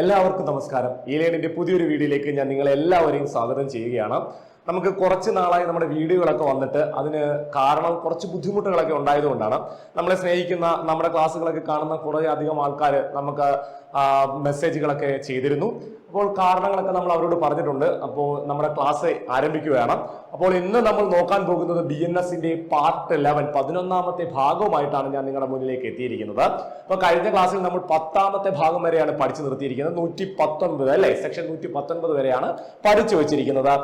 എല്ലാവർക്കും നമസ്കാരം. ഈ ലേണിന്റെ പുതിയൊരു വീഡിയോയിലേക്ക് ഞാൻ നിങ്ങളെ എല്ലാവരെയും സ്വാഗതം ചെയ്യുകയാണ്. നമുക്ക് കുറച്ച് നാളായി നമ്മുടെ വീഡിയോകളൊക്കെ വന്നിട്ട് അതിന് കാരണം കുറച്ച് ബുദ്ധിമുട്ടുകളൊക്കെ ഉണ്ടായതുകൊണ്ടാണ്. നമ്മളെ സ്നേഹിക്കുന്ന നമ്മുടെ ക്ലാസ്സുകളൊക്കെ കാണുന്ന കുറേ അധികം ആൾക്കാർ നമുക്ക് മെസ്സേജുകളൊക്കെ ചെയ്തിരുന്നു. അപ്പോൾ കാരണങ്ങളൊക്കെ നമ്മൾ അവരോട് പറഞ്ഞിട്ടുണ്ട്. അപ്പോൾ നമ്മുടെ ക്ലാസ് ആരംഭിക്കുകയാണ്. അപ്പോൾ ഇന്ന് നമ്മൾ നോക്കാൻ പോകുന്നത് ബി എൻ എസിന്റെ പാർട്ട് ലെവൻ പതിനൊന്നാമത്തെ ഭാഗവുമായിട്ടാണ് ഞാൻ നിങ്ങളുടെ മുന്നിലേക്ക് എത്തിയിരിക്കുന്നത്. അപ്പോൾ കഴിഞ്ഞ ക്ലാസ്സിൽ നമ്മൾ പത്താമത്തെ ഭാഗം വരെയാണ് പഠിച്ചു നിർത്തിയിരിക്കുന്നത്. നൂറ്റി പത്തൊൻപത് അല്ലെ? സെക്ഷൻ നൂറ്റി പത്തൊൻപത് വരെയാണ് പഠിച്ചു വെച്ചിരിക്കുന്നത്.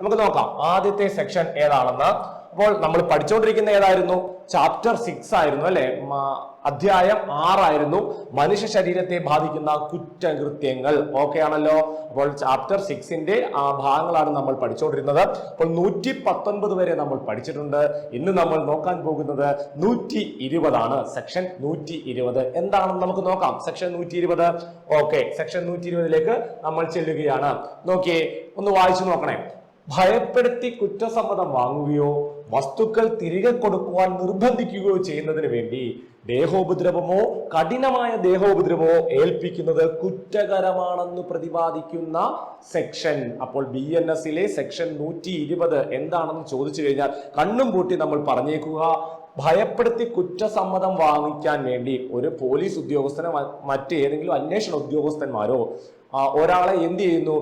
നമുക്ക് നോക്കാം. ആദ്യത്തെ സെക്ഷൻ ഏതാണെന്ന്. അപ്പോൾ നമ്മൾ പഠിച്ചുകൊണ്ടിരിക്കുന്ന ഏതായിരുന്നു? ചാപ്റ്റർ സിക്സ് ആയിരുന്നു അല്ലെ? അധ്യായം ആറായിരുന്നു. മനുഷ്യ ശരീരത്തെ ബാധിക്കുന്ന കുറ്റകൃത്യങ്ങൾ. ഓക്കെ ആണല്ലോ. അപ്പോൾ ചാപ്റ്റർ സിക്സിന്റെ ആ ഭാഗങ്ങളാണ് നമ്മൾ പഠിച്ചുകൊണ്ടിരുന്നത് അപ്പോൾ നൂറ്റി പത്തൊൻപത് വരെ നമ്മൾ പഠിച്ചിട്ടുണ്ട്. ഇന്ന് നമ്മൾ നോക്കാൻ പോകുന്നത് നൂറ്റി ഇരുപതാണ് സെക്ഷൻ നൂറ്റി ഇരുപത് എന്താണെന്ന് നമുക്ക് നോക്കാം? സെക്ഷൻ നൂറ്റി ഇരുപത് ഓക്കെ സെക്ഷൻ നൂറ്റി ഇരുപതിലേക്ക് നമ്മൾ ചെല്ലുകയാണ്. നോക്കിയേ ഒന്ന് വായിച്ചു നോക്കണേ. ഭയപ്പെടുത്തി കുറ്റസമ്മതം വാങ്ങുകയോ വസ്തുക്കൾ തിരികെ കൊടുക്കുവാൻ നിർബന്ധിക്കുകയോ ചെയ്യുന്നതിന് വേണ്ടി ദേഹോപദ്രവമോ കഠിനമായ ദേഹോപദ്രവമോ ഏൽപ്പിക്കുന്നത് കുറ്റകരമാണെന്ന് പ്രതിപാദിക്കുന്ന സെക്ഷൻ അപ്പോൾ ബി എൻ എസിലെ സെക്ഷൻ നൂറ്റി ഇരുപത് എന്താണെന്ന് ചോദിച്ചു കഴിഞ്ഞാൽ കണ്ണും പൂട്ടി നമ്മൾ പറഞ്ഞേക്കുക. ഭയപ്പെടുത്തി കുറ്റസമ്മതം വാങ്ങിക്കാൻ വേണ്ടി ഒരു പോലീസ് ഉദ്യോഗസ്ഥനോ മറ്റേതെങ്കിലും അന്വേഷണ ഉദ്യോഗസ്ഥന്മാരോ ഒരാളെ എന്ത് ചെയ്യുന്നു?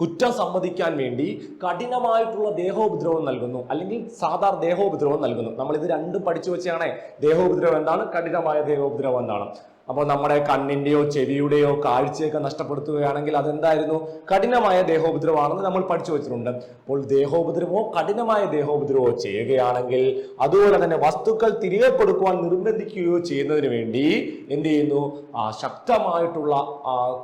കുറ്റം സമ്മതിക്കാൻ വേണ്ടി കഠിനമായിട്ടുള്ള ദേഹോപദ്രവം നൽകുന്നു. അല്ലെങ്കിൽ സാധാരണ ദേഹോപദ്രവം നൽകുന്നു. നമ്മൾ ഇത് രണ്ടും പഠിച്ചു വെച്ചാണേ ദേഹോപദ്രവം എന്താണ്? കഠിനമായ ദേഹോപദ്രവം എന്താണ്? അപ്പോൾ നമ്മുടെ കണ്ണിന്റെയോ ചെവിയുടെയോ കാഴ്ചയൊക്കെ നഷ്ടപ്പെടുത്തുകയാണെങ്കിൽ അതെന്തായിരുന്നു? കഠിനമായ ദേഹോപദ്രവമാണെന്ന് നമ്മൾ പഠിച്ചു വെച്ചിട്ടുണ്ട്. അപ്പോൾ ദേഹോപദ്രവമോ കഠിനമായ ദേഹോപദ്രവമോ ചെയ്യുകയാണെങ്കിൽ അതുപോലെ തന്നെ വസ്തുക്കൾ തിരികെ കൊടുക്കുവാൻ നിർബന്ധിക്കുകയോ ചെയ്യുന്നതിന് വേണ്ടി എന്ത് ചെയ്യുന്നു? ശക്തമായിട്ടുള്ള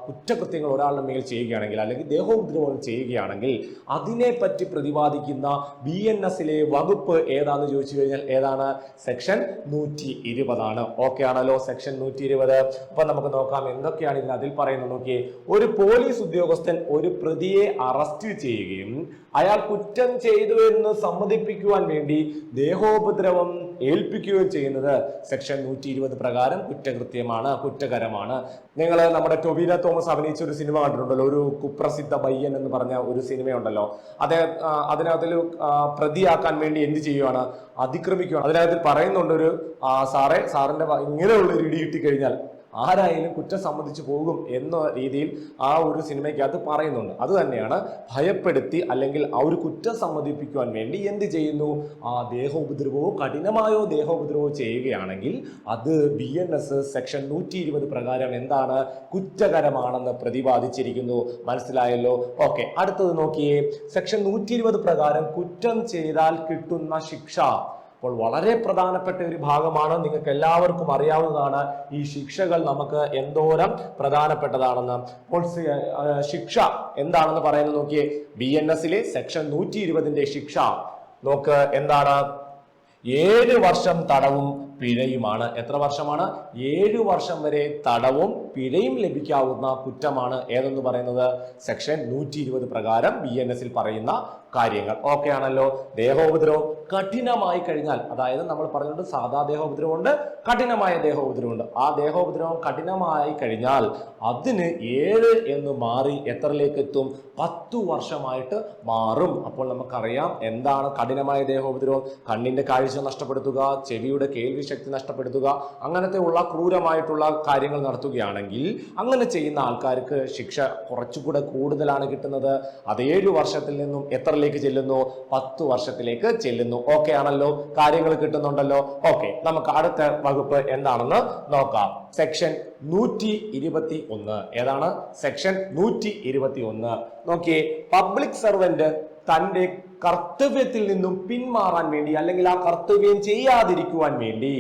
കുറ്റകൃത്യങ്ങൾ ഒരാളുടെ മേൽ ചെയ്യുകയാണെങ്കിൽ അല്ലെങ്കിൽ ദേഹോപദ്രവം ചെയ്യുകയാണെങ്കിൽ അതിനെപ്പറ്റി പ്രതിപാദിക്കുന്ന ബി എൻ എസിലെ വകുപ്പ് ഏതാണെന്ന് ചോദിച്ചു കഴിഞ്ഞാൽ ഏതാണ്? സെക്ഷൻ നൂറ്റി ഇരുപതാണ്. ഓക്കെ ആണല്ലോ? സെക്ഷൻ നൂറ്റി ഇരുപത്. അപ്പൊ നമുക്ക് നോക്കാം എന്തൊക്കെയാണ് ഇതിന് അതിൽ പറയുന്നത്. നോക്കിയേ ഒരു പോലീസ് ഉദ്യോഗസ്ഥൻ ഒരു പ്രതിയെ അറസ്റ്റ് ചെയ്യുകയും അയാൾ കുറ്റം ചെയ്തു എന്ന് സമ്മതിപ്പിക്കുവാൻ വേണ്ടി ദേഹോപദ്രവം ഏൽപ്പിക്കുകയും ചെയ്യുന്നത്. സെക്ഷൻ നൂറ്റി ഇരുപത് പ്രകാരം കുറ്റകൃത്യമാണ് കുറ്റകരമാണ്. നിങ്ങൾ നമ്മുടെ ടൊബീന തോമസ് അഭിനയിച്ച ഒരു സിനിമ കണ്ടിട്ടുണ്ടല്ലോ ഒരു കുപ്രസിദ്ധ ബയ്യൻ എന്ന് പറഞ്ഞ ഒരു സിനിമയുണ്ടല്ലോ. അദ്ദേഹം അതിനകത്തിൽ പ്രതിയാക്കാൻ വേണ്ടി എന്ത് ചെയ്യുവാണ്? അതിക്രമിക്കുകയാണ് അതിനകത്തിൽ പറയുന്നുണ്ട് ഒരു സാറേ സാറിന്റെ ഇങ്ങനെയുള്ള ഒരു ഇടി കിട്ടിക്കഴിഞ്ഞാൽ ആരായാലും കുറ്റം സമ്മതിച്ചു പോകും എന്ന രീതിയിൽ ആ ഒരു സിനിമയ്ക്കകത്ത് പറയുന്നുണ്ട്. അത് തന്നെയാണ് ഭയപ്പെടുത്തി അല്ലെങ്കിൽ ആ ഒരു കുറ്റം സമ്മതിപ്പിക്കുവാൻ വേണ്ടി എന്ത് ചെയ്യുന്നു? ആ ദേഹോപദ്രവമോ കഠിനമായോ ദേഹോപദ്രവമോ ചെയ്യുകയാണെങ്കിൽ അത് ബി എൻ എസ് സെക്ഷൻ നൂറ്റി ഇരുപത് പ്രകാരം എന്താണ്? കുറ്റകരമാണെന്ന് പ്രതിപാദിച്ചിരിക്കുന്നു. മനസ്സിലായല്ലോ? ഓക്കെ അടുത്തത് നോക്കിയേ. സെക്ഷൻ നൂറ്റി പ്രകാരം കുറ്റം ചെയ്താൽ കിട്ടുന്ന ശിക്ഷ അപ്പോൾ വളരെ പ്രധാനപ്പെട്ട ഒരു ഭാഗമാണ്. നിങ്ങൾക്ക് എല്ലാവർക്കും അറിയാവുന്നതാണ് ഈ ശിക്ഷകൾ നമുക്ക് എന്തോരം പ്രധാനപ്പെട്ടതാണെന്ന്. അപ്പോൾ ശിക്ഷ എന്താണെന്ന് പറയുന്നത് നോക്കിയേ. ബി എൻ എസിലെ സെക്ഷൻ നൂറ്റി ഇരുപതിന്റെ ശിക്ഷ. നോക്ക് എന്താണ്? ഏഴ് വർഷം തടവും പിഴയുമാണ്. എത്ര വർഷമാണ്? ഏഴു വർഷം വരെ തടവും പിഴയും ലഭിക്കാവുന്ന കുറ്റമാണ് ഏതെന്ന് പറയുന്നത്? സെക്ഷൻ നൂറ്റി ഇരുപത് പ്രകാരം ബി എൻ എസിൽ പറയുന്ന കാര്യങ്ങൾ. ഓക്കെ ആണല്ലോ. ദേഹോപദ്രവം കഠിനമായി കഴിഞ്ഞാൽ അതായത് നമ്മൾ പറഞ്ഞിട്ട് സാധാ ദേഹോപദ്രവമുണ്ട് കഠിനമായ ദേഹോപദ്രവമുണ്ട്. ആ ദേഹോപദ്രവം കഠിനമായി കഴിഞ്ഞാൽ അതിന് ഏഴ് എന്ന് മാറി എത്രയിലേക്ക് എത്തും? പത്തു വർഷമായിട്ട് മാറും. അപ്പോൾ നമുക്കറിയാം എന്താണ് കഠിനമായ ദേഹോപദ്രവം? കണ്ണിന്റെ കാഴ്ച നഷ്ടപ്പെടുത്തുക ചെവിയുടെ കേൾവി ശക്തി നഷ്ടപ്പെടുത്തുക അങ്ങനത്തെ ഉള്ള ക്രൂരമായിട്ടുള്ള കാര്യങ്ങൾ നടത്തുകയാണെങ്കിൽ അങ്ങനെ ചെയ്യുന്ന ആൾക്കാർക്ക് ശിക്ഷ കുറച്ചുകൂടെ കൂടുതലാണ് കിട്ടുന്നത്. അത് ഏഴു വർഷത്തിൽ നിന്നും എത്രയിലേക്ക് ചെല്ലുന്നു? പത്ത് വർഷത്തിലേക്ക് ചെല്ലുന്നു. ഓക്കെ ആണല്ലോ? കാര്യങ്ങൾ കിട്ടുന്നുണ്ടല്ലോ? ഓക്കെ നമുക്ക് അടുത്ത വകുപ്പ് എന്താണെന്ന് നോക്കാം. സെക്ഷൻ നൂറ്റി ഇരുപത്തി ഒന്ന് ഏതാണ്? സെക്ഷൻ നൂറ്റി ഇരുപത്തി ഒന്ന് നോക്കിയേ പബ്ലിക് സർവന്റ് തന്റെ കർത്തവ്യത്തിൽ നിന്നും പിന്മാറാൻ വേണ്ടി അല്ലെങ്കിൽ ആ കർത്തവ്യം ചെയ്യാതിരിക്കുവാൻ വേണ്ടി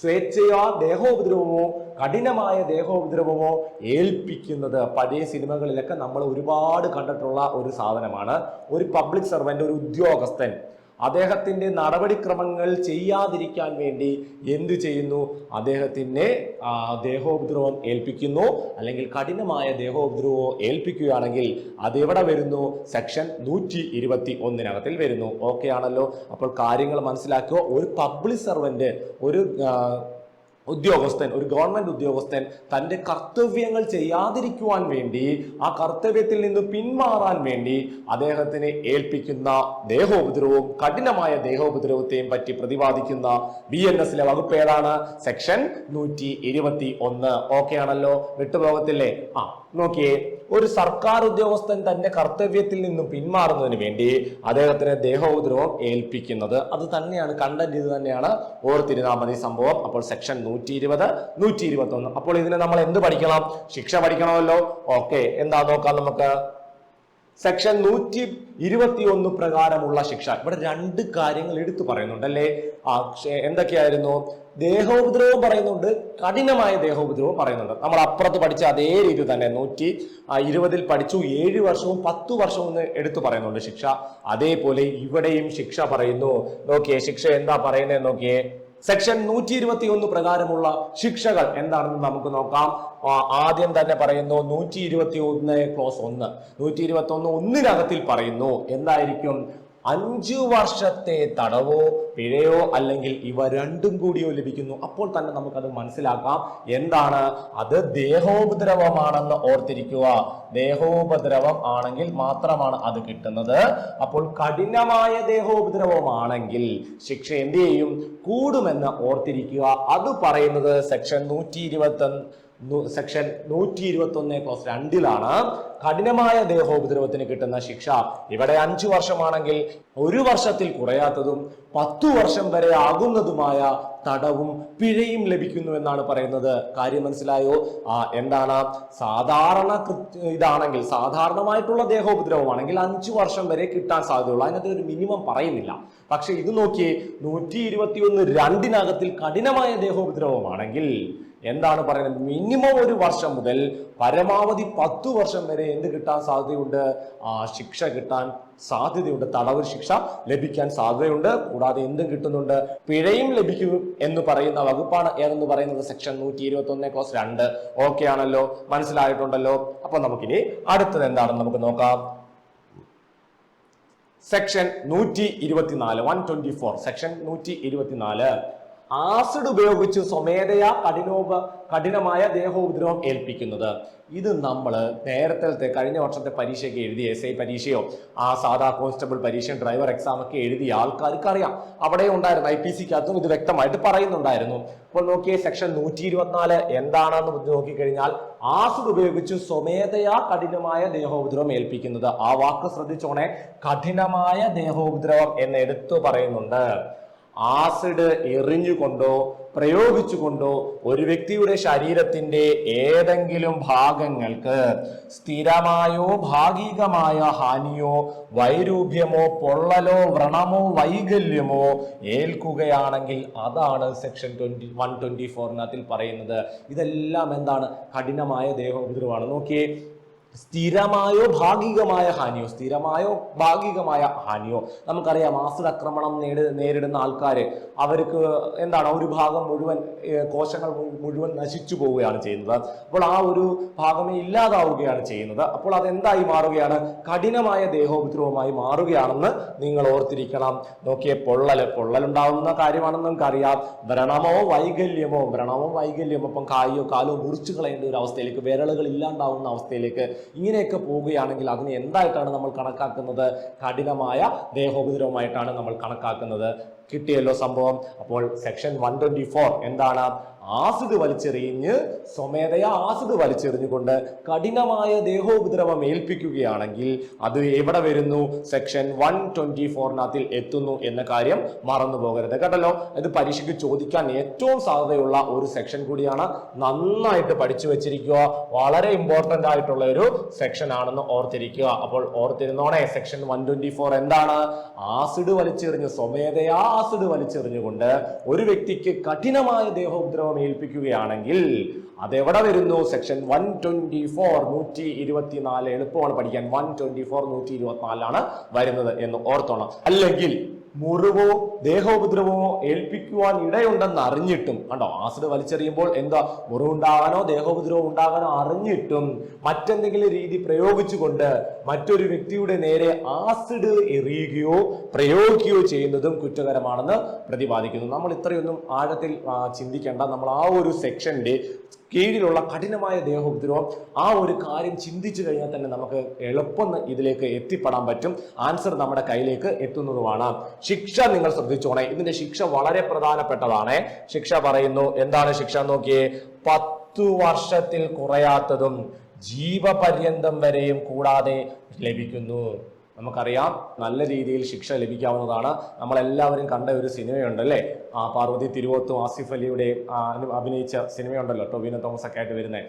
സ്വേച്ഛയോ ദേഹോപദ്രവമോ കഠിനമായ ദേഹോപദ്രവമോ ഏൽപ്പിക്കുന്നത് പഴയ സിനിമകളിലൊക്കെ നമ്മൾ ഒരുപാട് കണ്ടിട്ടുള്ള ഒരു സാധനമാണ്. ഒരു പബ്ലിക് സർവന്റ് ഒരു ഉദ്യോഗസ്ഥൻ. അദ്ദേഹത്തിന്റെ നടപടിക്രമങ്ങൾ ചെയ്യാതിരിക്കാൻ വേണ്ടി എന്തു ചെയ്യുന്നു? അദ്ദേഹത്തിന്റെ ദേഹോപദ്രവം ഏൽപ്പിക്കുന്നു. അല്ലെങ്കിൽ കഠിനമായ ദേഹോപദ്രവമോ ഏൽപ്പിക്കുകയാണെങ്കിൽ അതെവിടെ വരുന്നു? സെക്ഷൻ നൂറ്റി ഇരുപത്തി ഒന്നിനകത്തിൽ വരുന്നു. ഓക്കെ ആണല്ലോ. അപ്പോൾ കാര്യങ്ങൾ മനസ്സിലാക്കുക. ഒരു പബ്ലിക് സർവന്റ് ഒരു ഉദ്യോഗസ്ഥൻ ഒരു ഗവൺമെന്റ് ഉദ്യോഗസ്ഥൻ തന്റെ കർത്തവ്യങ്ങൾ ചെയ്യാതിരിക്കുവാൻ വേണ്ടി ആ കർത്തവ്യത്തിൽ നിന്ന് പിന്മാറാൻ വേണ്ടി അദ്ദേഹത്തിന് ഏൽപ്പിക്കുന്ന ദേഹോപദ്രവവും കഠിനമായ ദേഹോപദ്രവത്തെയും പറ്റി പ്രതിപാദിക്കുന്ന ബി എൻ എസിലെ വകുപ്പ് ഏതാണ്? സെക്ഷൻ നൂറ്റി ഇരുപത്തി ഒന്ന്. ഓക്കെ ആണല്ലോ? വിട്ടുപോകത്തില്ലേ? ആ. നോക്കിയേ ഒരു സർക്കാർ ഉദ്യോഗസ്ഥൻ തന്റെ കർത്തവ്യത്തിൽ നിന്നും പിന്മാറുന്നതിന് വേണ്ടി അദ്ദേഹത്തിന് ദേഹോപദ്രവം ഏൽപ്പിക്കുന്നത്. അത് തന്നെയാണ് കണ്ടന്റ് ഇത് തന്നെയാണ്. ഓർത്തിരുന്നാൽ മതി സംഭവം. അപ്പോൾ സെക്ഷൻ നൂറ്റി ഇരുപത് നൂറ്റി ഇരുപത്തി ഒന്ന് അപ്പോൾ ഇതിന് നമ്മൾ എന്ത് പഠിക്കണം? ശിക്ഷ പഠിക്കണമല്ലോ. ഓക്കെ എന്താ നോക്കാം നമുക്ക്? സെക്ഷൻ നൂറ്റി ഇരുപത്തിയൊന്ന് പ്രകാരമുള്ള ശിക്ഷ. ഇവിടെ രണ്ട് കാര്യങ്ങൾ എടുത്തു പറയുന്നുണ്ട് അല്ലേ? ആ എന്തൊക്കെയായിരുന്നു? ദേഹോപദ്രവം പറയുന്നുണ്ട് കഠിനമായ ദേഹോപദ്രവം പറയുന്നുണ്ട്. നമ്മൾ അപ്പുറത്ത് പഠിച്ച അതേ രീതി തന്നെ നൂറ്റി ഇരുപതിൽ പഠിച്ചു ഏഴ് വർഷവും പത്തു വർഷവും എന്ന് എടുത്തു പറയുന്നുണ്ട് ശിക്ഷ. അതേപോലെ ഇവിടെയും ശിക്ഷ പറയുന്നു. നോക്കിയേ ശിക്ഷ എന്താ പറയുന്നത് നോക്കിയേ. സെക്ഷൻ നൂറ്റി ഇരുപത്തി ഒന്ന് പ്രകാരമുള്ള ശിക്ഷകൾ എന്താണെന്ന് നമുക്ക് നോക്കാം. ആദ്യം തന്നെ പറയുന്നു നൂറ്റി ഇരുപത്തി ഒന്ന് ക്ലോസ് ഒന്ന്. നൂറ്റി ഇരുപത്തി ഒന്ന് ഒന്നിനകത്തിൽ പറയുന്നു. എന്തായിരിക്കും? അഞ്ചു വർഷത്തെ തടവോ പിഴയോ അല്ലെങ്കിൽ ഇവ രണ്ടും കൂടിയോ ലഭിക്കുന്നു. അപ്പോൾ തന്നെ നമുക്കത് മനസ്സിലാക്കാം. എന്താണ്? അത് ദേഹോപദ്രവമാണെന്ന് ഓർത്തിരിക്കുക. ദേഹോപദ്രവം ആണെങ്കിൽ മാത്രമാണ് അത് കിട്ടുന്നത്. അപ്പോൾ കഠിനമായ ദേഹോപദ്രവമാണെങ്കിൽ ശിക്ഷ എന്ത് ചെയ്യും? കൂടുമെന്ന് ഓർത്തിരിക്കുക. അത് പറയുന്നത് സെക്ഷൻ നൂറ്റി ഇരുപത്തി സെക്ഷൻ നൂറ്റി ഇരുപത്തി ഒന്ന് ക്ലോസ് രണ്ടിലാണ് കഠിനമായ ദേഹോപദ്രവത്തിന് കിട്ടുന്ന ശിക്ഷ. ഇവിടെ അഞ്ചു വർഷമാണെങ്കിൽ ഒരു വർഷത്തിൽ കുറയാത്തതും പത്തു വർഷം വരെ ആകുന്നതുമായ തടവും പിഴയും ലഭിക്കുന്നു എന്നാണ് പറയുന്നത്. കാര്യം മനസ്സിലായോ? ആ എന്താണ്? സാധാരണ ഇതാണെങ്കിൽ സാധാരണമായിട്ടുള്ള ദേഹോപദ്രവമാണെങ്കിൽ അഞ്ചു വർഷം വരെ കിട്ടാൻ സാധ്യതയുള്ളൂ. അതിനകത്ത് ഒരു മിനിമം പറയുന്നില്ല. പക്ഷെ ഇത് നോക്കിയേ നൂറ്റി ഇരുപത്തിയൊന്ന് രണ്ടിനകത്തിൽ കഠിനമായ ദേഹോപദ്രവമാണെങ്കിൽ എന്താണ് പറയുന്നത്? മിനിമം ഒരു വർഷം മുതൽ പരമാവധി പത്തു വർഷം വരെ എന്ത് കിട്ടാൻ സാധ്യതയുണ്ട്? ശിക്ഷ കിട്ടാൻ സാധ്യതയുണ്ട്. തടവ് ശിക്ഷ ലഭിക്കാൻ സാധ്യതയുണ്ട്. കൂടാതെ എന്തും കിട്ടുന്നുണ്ട്? പിഴയും ലഭിക്കും എന്ന് പറയുന്ന വകുപ്പാണ് ഏതെന്ന് പറയുന്നത്? സെക്ഷൻ നൂറ്റി ഇരുപത്തി ഒന്ന് ക്ലോസ് രണ്ട്. ഓക്കെ ആണല്ലോ? മനസ്സിലായിട്ടുണ്ടല്ലോ? അപ്പൊ നമുക്കിനി അടുത്തത് എന്താണെന്ന് നമുക്ക് നോക്കാം. സെക്ഷൻ നൂറ്റി ഇരുപത്തിനാല് വൺ ട്വന്റി ഫോർ സെക്ഷൻ നൂറ്റി ഇരുപത്തിനാല് ആസിഡ് ഉപയോഗിച്ച് സ്വമേധയാ കഠിനോപ കഠിനമായ ദേഹോപദ്രവം ഏൽപ്പിക്കുന്നത്. ഇത് നമ്മൾ നേരത്തെ കഴിഞ്ഞ വർഷത്തെ പരീക്ഷയ്ക്ക് എഴുതിയ എസ് ഐ പരീക്ഷയോ ആ സാധാ കോൺസ്റ്റബിൾ പരീക്ഷയും ഡ്രൈവർ എക്സാം ഒക്കെ എഴുതിയ ആൾക്കാർക്ക് അറിയാം അവിടെ ഉണ്ടായിരുന്നു ഐ പി സിക്കകത്തും ഇത് വ്യക്തമായിട്ട് പറയുന്നുണ്ടായിരുന്നു. അപ്പോൾ നോക്കിയേ സെക്ഷൻ നൂറ്റി ഇരുപത്തിനാല് എന്താണെന്ന് നോക്കിക്കഴിഞ്ഞാൽ ആസിഡ് ഉപയോഗിച്ച് സ്വമേധയാ കഠിനമായ ദേഹോപദ്രവം ഏൽപ്പിക്കുന്നത്. ആ വാക്ക് ശ്രദ്ധിച്ചോണേ കഠിനമായ ദേഹോപദ്രവം എന്ന് എടുത്തു പറയുന്നുണ്ട്. ആസിഡ് എറിഞ്ഞുകൊണ്ടോ പ്രയോഗിച്ചുകൊണ്ടോ ഒരു വ്യക്തിയുടെ ശരീരത്തിന്റെ ഏതെങ്കിലും ഭാഗങ്ങൾക്ക് സ്ഥിരമായോ ഭാഗികമായ ഹാനിയോ വൈരൂപ്യമോ പൊള്ളലോ വ്രണമോ വൈകല്യമോ ഏൽക്കുകയാണെങ്കിൽ അതാണ് സെക്ഷൻ ട്വന്റി വൺ ട്വന്റി ഫോറിനകത്തിൽ പറയുന്നത്. ഇതെല്ലാം എന്താണ്? കഠിനമായ ദേഹോപദ്രവമാണ്. നോക്കിയേ സ്ഥിരമായോ ഭാഗികമായ ഹാനിയോ? സ്ഥിരമായോ ഭാഗികമായ ഹാനിയോ? നമുക്കറിയാം ആസിഡ് ആക്രമണം നേടി നേരിടുന്ന ആൾക്കാർ അവർക്ക് എന്താണ് ഒരു ഭാഗം മുഴുവൻ കോശങ്ങൾ മുഴുവൻ നശിച്ചു പോവുകയാണ് ചെയ്യുന്നത്. അപ്പോൾ ആ ഒരു ഭാഗമേ ഇല്ലാതാവുകയാണ് ചെയ്യുന്നത്. അപ്പോൾ അതെന്തായി മാറുകയാണ്? കഠിനമായ ദേഹോപദ്രവമായി മാറുകയാണെന്ന് നിങ്ങൾ ഓർത്തിരിക്കണം. നോക്കിയ പൊള്ളൽ പൊള്ളലുണ്ടാവുന്ന കാര്യമാണെന്ന് നമുക്കറിയാം. വ്രണമോ വൈകല്യമോ വ്രണമോ വൈകല്യമോ ഇപ്പം കായോ കാലോ മുറിച്ചു കളയേണ്ട ഒരു അവസ്ഥയിലേക്ക് വിരലുകൾ ഇല്ലാണ്ടാവുന്ന അവസ്ഥയിലേക്ക് ഇങ്ങനെയൊക്കെ പോവുകയാണെങ്കിൽ അതിനെ എന്തായിട്ടാണ് നമ്മൾ കണക്കാക്കുന്നത്? കഠിനമായ ദേഹോപദ്രവമായിട്ടാണ് നമ്മൾ കണക്കാക്കുന്നത്. കിട്ടിയല്ലോ സംഭവം. അപ്പോൾ സെക്ഷൻ വൺ ട്വന്റി ഫോർ എന്താണ്? ആസിഡ് വലിച്ചെറിഞ്ഞ് സ്വമേധയാ ആസിഡ് വലിച്ചെറിഞ്ഞുകൊണ്ട് കഠിനമായ ദേഹോപദ്രവം ഏൽപ്പിക്കുകയാണെങ്കിൽ അത് എവിടെ വരുന്നു? സെക്ഷൻ വൺ ട്വന്റി ഫോറിനകത്തിൽ എത്തുന്നു എന്ന കാര്യം മറന്നു പോകരുത് കേട്ടല്ലോ. ഇത് പരീക്ഷയ്ക്ക് ചോദിക്കാൻ ഏറ്റവും സാധ്യതയുള്ള ഒരു സെക്ഷൻ കൂടിയാണ്. നന്നായിട്ട് പഠിച്ചു വെച്ചിരിക്കുക. വളരെ ഇമ്പോർട്ടന്റ് ആയിട്ടുള്ള ഒരു സെക്ഷൻ ആണെന്ന് ഓർത്തിരിക്കുക. അപ്പോൾ ഓർത്തിരുന്നോണേ സെക്ഷൻ വൺ ട്വന്റി ഫോർ എന്താണ്? ആസിഡ് വലിച്ചെറിഞ്ഞ് സ്വമേധയാ ആസിഡ് വലിച്ചെറിഞ്ഞുകൊണ്ട് ഒരു വ്യക്തിക്ക് കഠിനമായ ദേഹോപദ്രവം ഏൽപ്പിക്കുകയാണെങ്കിൽ അതെവിടെ വരുന്നു? സെക്ഷൻ വൺ ട്വന്റി ഫോർ നൂറ്റി ഇരുപത്തിനാല് എളുപ്പമാണ് പഠിക്കാൻ. വൺ ട്വന്റി ഫോർ നൂറ്റി ഇരുപത്തിനാലാണ് വരുന്നത് എന്ന് ഓർത്തോണം. അല്ലെങ്കിൽ മുറിവോ ദേഹോപദ്രവമോ ഏൽപ്പിക്കുവാൻ ഇടയുണ്ടെന്ന് അറിഞ്ഞിട്ടും കണ്ടോ ആസിഡ് വലിച്ചെറിയുമ്പോൾ എന്താ മുറിവുണ്ടാകാനോ ദേഹോപദ്രവം ഉണ്ടാകാനോ അറിഞ്ഞിട്ടും മറ്റെന്തെങ്കിലും രീതി പ്രയോഗിച്ചുകൊണ്ട് മറ്റൊരു വ്യക്തിയുടെ നേരെ ആസിഡ് എറിയുകയോ പ്രയോഗിക്കുകയോ ചെയ്യുന്നതും കുറ്റകരമാണെന്ന് പ്രതിപാദിക്കുന്നു. നമ്മൾ ഇത്രയൊന്നും ആഴത്തിൽ ചിന്തിക്കേണ്ട. നമ്മൾ ആ ഒരു സെക്ഷന്റെ കീഴിലുള്ള കഠിനമായ ദേഹോപദ്രവം ആ ഒരു കാര്യം ചിന്തിച്ചു കഴിഞ്ഞാൽ തന്നെ നമുക്ക് എളുപ്പം ഇതിലേക്ക് എത്തിപ്പെടാൻ പറ്റും. ആൻസർ നമ്മുടെ കയ്യിലേക്ക് എത്തുന്നതുമാണ്. ശിക്ഷ നിങ്ങൾ ശ്രദ്ധിച്ചോണേ. ഇതിന്റെ ശിക്ഷ വളരെ പ്രധാനപ്പെട്ടതാണ്. ശിക്ഷ പറയുന്നു എന്താണ് ശിക്ഷ നോക്കിയേ? പത്തു വർഷത്തിൽ കുറയാത്തതും ജീവപര്യന്തം വരെയും കൂടാതെ ലഭിക്കുന്നു. നമുക്കറിയാം നല്ല രീതിയിൽ ശിക്ഷ ലഭിക്കാവുന്നതാണ്. നമ്മളെല്ലാവരും കണ്ട ഒരു സിനിമയുണ്ട് അല്ലേ ആ പാർവതി തിരുവോത്തും ആസിഫ് അലിയുടെ അഭിനയിച്ച സിനിമയുണ്ടല്ലോ ടൊവിനോ തോമസ് ഒക്കെ ആയിട്ട് വരുന്നത്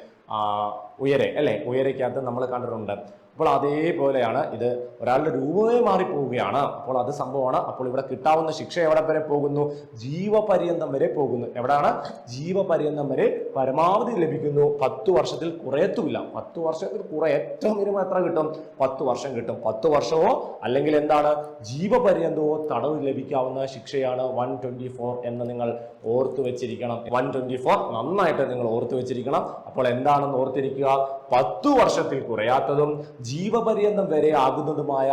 ഉയരെ അല്ലേ? ഉയരയ്ക്കകത്ത് നമ്മൾ കണ്ടിട്ടുണ്ട്. അപ്പോൾ അതേപോലെയാണ് ഇത് ഒരാളുടെ രൂപമേ മാറിപ്പോവുകയാണ്. അപ്പോൾ അത് സംഭവമാണ്. അപ്പോൾ ഇവിടെ കിട്ടാവുന്ന ശിക്ഷ എവിടെ വരെ പോകുന്നു? ജീവപര്യന്തം വരെ പോകുന്നു. എവിടെയാണ്? ജീവപര്യന്തം വരെ പരമാവധി ലഭിക്കുന്നു. പത്ത് വർഷത്തിൽ കുറയത്തുമില്ല. പത്ത് വർഷത്തിൽ കുറെ ഏറ്റവും മിനിമം എത്ര കിട്ടും? പത്ത് വർഷം കിട്ടും. പത്ത് വർഷമോ? അല്ലെങ്കിൽ എന്താണ്? ജീവപര്യന്തമോ തടവ് ലഭിക്കാവുന്ന ശിക്ഷയാണ് വൺ ട്വന്റി ഫോർ എന്ന് നിങ്ങൾ ഓർത്തു വെച്ചിരിക്കണം. വൺ ട്വന്റി ഫോർ നന്നായിട്ട് നിങ്ങൾ ഓർത്തു വെച്ചിരിക്കണം. അപ്പോൾ എന്താണെന്ന് ഓർത്തിരിക്കുക? പത്തു വർഷത്തിൽ കുറയാത്തതും ജീവപര്യന്തം വരെ ആകുന്നതുമായ